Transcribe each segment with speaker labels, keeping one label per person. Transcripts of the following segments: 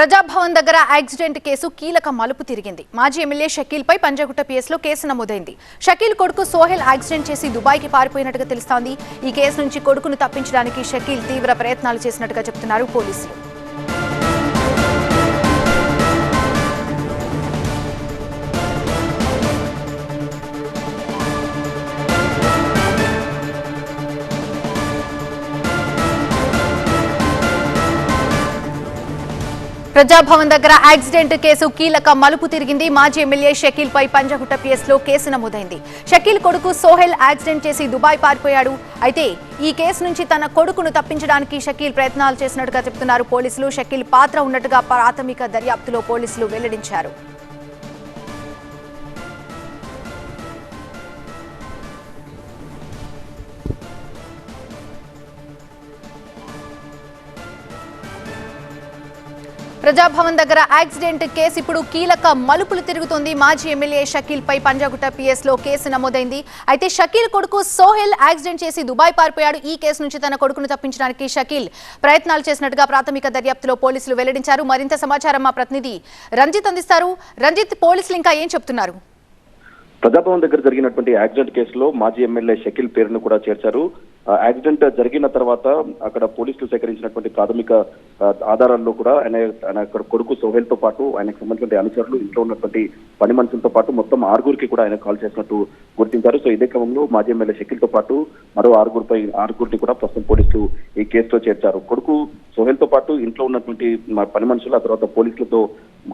Speaker 1: ప్రజాభవన్ దగ్గర accident case కీలక మలుపు తిరిగింది. మాజీ ఎమ్మెల్యే షకీల్ పై పంజగుట్ట పిఎస్లో కేసు నమోదైంది. షకీల్ కొడుకు సోహెల్ యాక్సిడెంట్ చేసి దుబాయ్కి పారిపోయినట్టుగా తెలుస్తోంది. ఈ కేసు నుంచి కొడుకును తప్పించడానికి షకీల్ తీవ్ర ప్రయత్నాలు చేసినట్టుగా చెబుతున్నారు పోలీసులు. ప్రజాభవన్ దగ్గర యాక్సిడెంట్ కేసు కీలక మలుపు తిరిగింది. మాజీ ఎమ్మెల్యే షకీల్ పై పంజగుట్ట కేసులో కేసు నమోదైంది. షకీల్ కొడుకు సోహెల్ యాక్సిడెంట్ చేసి దుబాయ్ పారిపోయాడు. అయితే ఈ కేసు నుంచి తన కొడుకును తప్పించడానికి షకీల్ ప్రయత్నాలు చేసినట్టుగా చెబుతున్నారు పోలీసులు. షకీల్ పాత్ర ఉన్నట్టుగా ప్రాథమిక దర్యాప్తులో పోలీసులు వెల్లడించారు. ప్రజాభవన్ దగ్గర యాక్సిడెంట్ కేసు ఇప్పుడు కీలక మలుపులు తిరుగుతోంది. మాజీ ఎమ్మెల్యే షకీల్ పై పంజాగుట్ట పిఎస్లో కేసు నమోదైంది. అయితే షకీల్ కొడుకు సోహెల్ యాక్సిడెంట్ చేసి దుబాయ్ పారిపోయాడు. ఈ కేసు నుంచి తన కొడుకును తప్పించడానికి షకీల్ ప్రయత్నాలు చేసినట్టుగా ప్రాథమిక దర్యాప్తులో పోలీసులు వెల్లడించారు. మరింత సమాచారం మా ప్రతినిధి రంజిత్ అందిస్తారు. రంజిత్ పోలీసులు ఇంకా ఏం చెప్తున్నారు?
Speaker 2: ప్రజాభవన్ దగ్గర జరిగినటువంటి యాక్సిడెంట్ కేసులో మాజీ ఎమ్మెల్యే షకీల్ పేరును కూడా చేర్చారు. యాక్సిడెంట్ జరిగిన తర్వాత అక్కడ పోలీసులు సేకరించినటువంటి ప్రాథమిక ఆధారాల్లో కూడా ఆయన ఆయన అక్కడ కొడుకు సోహెల్తో పాటు ఆయనకు సంబంధించిన అనుచరులు ఇంట్లో ఉన్నటువంటి పని మనుషులతో పాటు మొత్తం ఆరుగురికి కూడా ఆయన కాల్ చేసినట్టు గుర్తించారు. సో ఇదే క్రమంలో మాజీ ఎమ్మెల్యే షకిల్తో పాటు మరో ఆరుగురిపై ఆరుగురిని కూడా ప్రస్తుతం పోలీసులు ఈ కేసులో చేర్చారు. కొడుకు సోహెల్తో పాటు ఇంట్లో ఉన్నటువంటి పని మనుషులు ఆ తర్వాత పోలీసులతో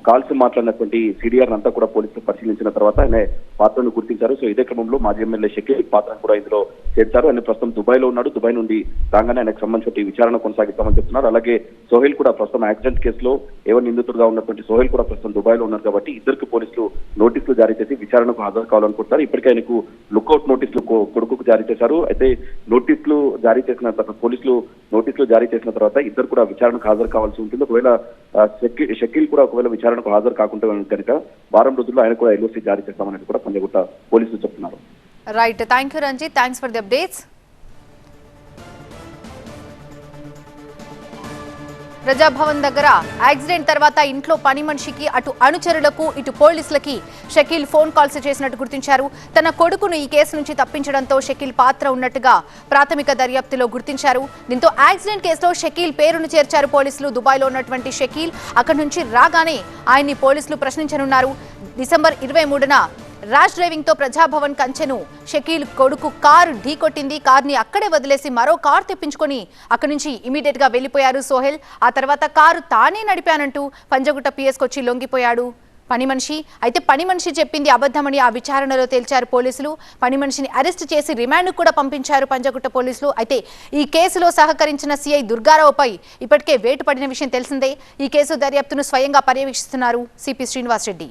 Speaker 2: కాల్స్ మాట్లాడినటువంటి సిడిఆర్ అంతా కూడా పోలీసులు పరిశీలించిన తర్వాత ఆయన పాత్రను గుర్తించారు. సో ఇదే క్రమంలో మాజీ ఎమ్మెల్యే షకీల్ పాత్రను కూడా ఇందులో చేర్చారు. ఆయన ప్రస్తుతం దుబాయ్లో ఉన్నాడు. దుబాయ్ నుండి రాగానే ఆయనకు సంబంధించిన విచారణ కొనసాగిస్తామని చెప్తున్నారు. అలాగే సోహెల్ కూడా ప్రస్తుతం యాక్సిడెంట్ కేసులో ఎవరు నిందితుడుగా ఉన్నటువంటి సోహెల్ కూడా ప్రస్తుతం దుబాయ్లో ఉన్నారు కాబట్టి ఇద్దరికి పోలీసులు నోటీసులు జారీ చేసి విచారణకు హాజరు కావాలనుకుంటున్నారు. ఇప్పటికే ఆయనకు లుకౌట్ నోటీసులు కొడుకుకు జారీ చేశారు. అయితే నోటీసులు జారీ చేసిన తర్వాత పోలీసులు నోటీసులు జారీ చేసిన తర్వాత ఇద్దరు కూడా విచారణకు హాజరు కావాల్సి ఉంటుంది. ఒకవేళ షకీల్ కూడా ఒకవేళ విచారణకు హాజరు కాకుండా కనుక వారం రోజుల్లో ఆయన కూడా ఎల్ఓసీ జారీ చేస్తామని కూడా పంజగుట్ట పోలీసులు చెప్తున్నారు.
Speaker 1: Right thank you Ranjith thanks for the updates Praja Bhavan దగ్గర యాక్సిడెంట్ తర్వాత ఇంట్లో పని మనిషికి అటు అనుచరులకు ఇటు పోలీసులకి షకీల్ ఫోన్ కాల్స్ చేసినట్టు గుర్తించారు. తన కొడుకును ఈ కేసు నుంచి తప్పించడంతో షకీల్ పాత్ర ఉన్నట్టుగా ప్రాథమిక దర్యాప్తులో గుర్తించారు. దీంతో యాక్సిడెంట్ కేసులో షకీల్ పేరును చేర్చారు పోలీసులు. దుబాయ్లో ఉన్నటువంటి షకీల్ అక్కడి నుంచి రాగానే ఆయన్ని పోలీసులు ప్రశ్నించనున్నారు. డిసెంబర్ ఇరవై మూడున ర్యాష్ డ్రైవింగ్తో ప్రజాభవన్ కంచెను. షకీల్ కొడుకు కారు ఢీకొట్టింది. కార్ని అక్కడే వదిలేసి మరో కారు తెప్పించుకొని అక్కడి నుంచి ఇమీడియట్గా వెళ్ళిపోయారు సోహెల్. ఆ తర్వాత కారు తానే నడిపానంటూ పంజగుట్ట పిఎస్కి వచ్చి లొంగిపోయాడు. పని మనిషి. అయితే పని మనిషి చెప్పింది అబద్ధమని ఆ విచారణలో తేల్చారు పోలీసులు. పని మనిషిని అరెస్ట్ చేసి రిమాండ్ కూడా పంపించారు పంజగుట్ట పోలీసులు. అయితే ఈ కేసులో సహకరించిన సిఐ దుర్గారావుపై ఇప్పటికే వేటు పడిన విషయం తెలిసిందే. ఈ కేసు దర్యాప్తును స్వయంగా పర్యవేక్షిస్తున్నారు సిపి శ్రీనివాస్ రెడ్డి.